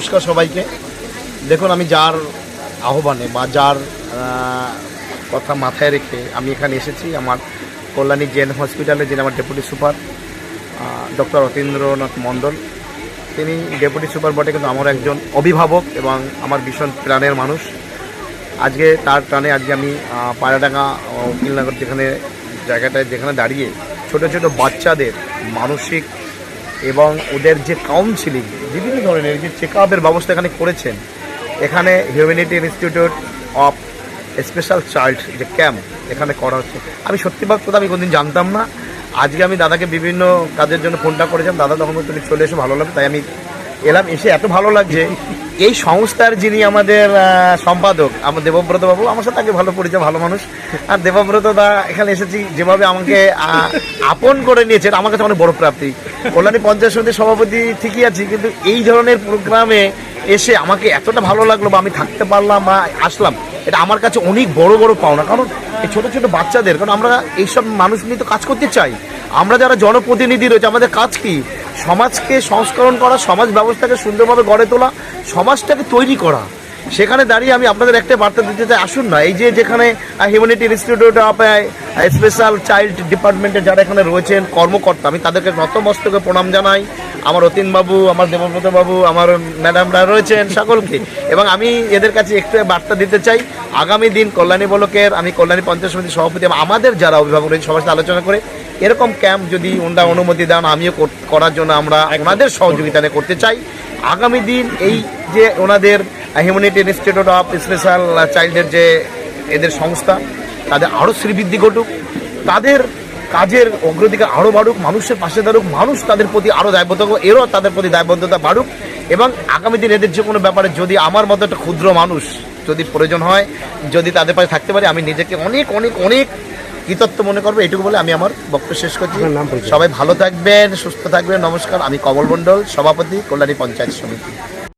নমস্কার সবাইকে। দেখুন, আমি যার আহ্বানে বা যার কথা মাথায় রেখে আমি এখানে এসেছি। আমার কল্যাণী জেন হসপিটালে, যিনি আমার deputy super doctor Atindranath Mondal. তিনি ডেপুটি সুপার বটে, কিন্তু আমার একজন অভিভাবক এবং আমার ভীষণ প্রাণের মানুষ। আজকে তার টানে আজকে আমি পায়রাডাঙ্গা উকিলনগর যেখানে, জায়গাটায় যেখানে দাঁড়িয়ে ছোট ছোট বাচ্চাদের মানসিক এবং ওদের যে কাউন্সিলিং বিভিন্ন ধরনের যে চেক আপের ব্যবস্থা এখানে করেছেন, এখানে humanity institute of special child যে ক্যাম্প এখানে করা হচ্ছে। আমি সত্যি কথা আমি কোনদিন জানতাম না। আজকে আমি দাদাকে বিভিন্ন কাজের জন্য ফোনটা করেছিলাম। দাদা তখন তুমি চলে এসে, ভালো লাগবে। তাই আমি এলাম। এসে এত ভালো লাগছে। এই সংস্থার যিনি আমাদের সম্পাদক, আমার দেবব্রত বাবু, আমার সাথে আগে ভালো পরিচয়, ভালো মানুষ। আর দেবব্রত দা এখানে এসেছি। যেভাবে আমাকে আপন করে নিয়েছেন, আমার কাছে অনেক বড় প্রাপ্তি। কল্যাণী পঞ্চায়েত সমিতির সভাপতি ঠিকই আছি, কিন্তু এই ধরনের প্রোগ্রামে এসে আমাকে এতটা ভালো লাগল বা আমি থাকতে পারলাম বা আসলাম, এটা আমার কাছে অনেক বড় বড় পাওনা। কারণ এই ছোটো ছোটো বাচ্চাদের, কারণ আমরা এইসব মানুষ নিয়ে তো কাজ করতে চাই। আমরা যারা জনপ্রতিনিধি রয়েছে, আমাদের কাজ কি? সমাজকে সংস্করণ করা, সমাজ ব্যবস্থাকে সুন্দরভাবে গড়ে তোলা, সমাজটাকে তৈরি করা। সেখানে দাঁড়িয়ে আমি আপনাদের একটা বার্তা দিতে চাই আসুন না। এই যে যেখানে humanity institute of special child ডিপার্টমেন্টে যারা এখানে রয়েছেন কর্মকর্তা আমি তাদেরকে নতমস্তকে প্রণাম জানাই। আমার অতীন বাবু আমার দেবব্রত বাবু আমার ম্যাডামরা রয়েছেন সকলকে। এবং আমি এদের কাছে একটু বার্তা দিতে চাই আগামী দিন কল্যাণী বলকের আমি কল্যাণী পঞ্চায়েত সমিতির সভাপতি এবং আমাদের যারা অভিভাবক রয়েছে সবার সাথে আলোচনা করে এরকম ক্যাম্প যদি ওনারা অনুমতি দেন আমিও করার জন্য আমরা ওনাদের সহযোগিতা করতে চাই। আগামী দিন এই যে ওনাদের হিউম্যানিটি ইনস্টিটিউট অফ স্পেশাল চাইল্ডের যে এদের সংস্থা তাদের আরও শ্রীবৃদ্ধি ঘটুক তাদের কাজের অগ্রাধিকার আরও বাড়ুক মানুষের পাশে দাঁড়ুক মানুষ তাদের প্রতি আরও দায়বদ্ধ হোক, এরও তাদের প্রতি দায়বদ্ধতা বাড়ুক এবং আগামী দিন এদের যে কোনো ব্যাপারে যদি আমার মতো একটা ক্ষুদ্র মানুষ যদি প্রয়োজন হয় যদি তাদের পাশে থাকতে পারি আমি নিজেকে অনেক অনেক অনেক কৃতত্ব মনে করব এটুকু বলে আমি আমার বক্তব্য শেষ করছি। সবাই ভালো থাকবেন সুস্থ থাকবেন নমস্কার। আমি কমল মণ্ডল সভাপতি কল্যাণী পঞ্চায়েত সমিতি।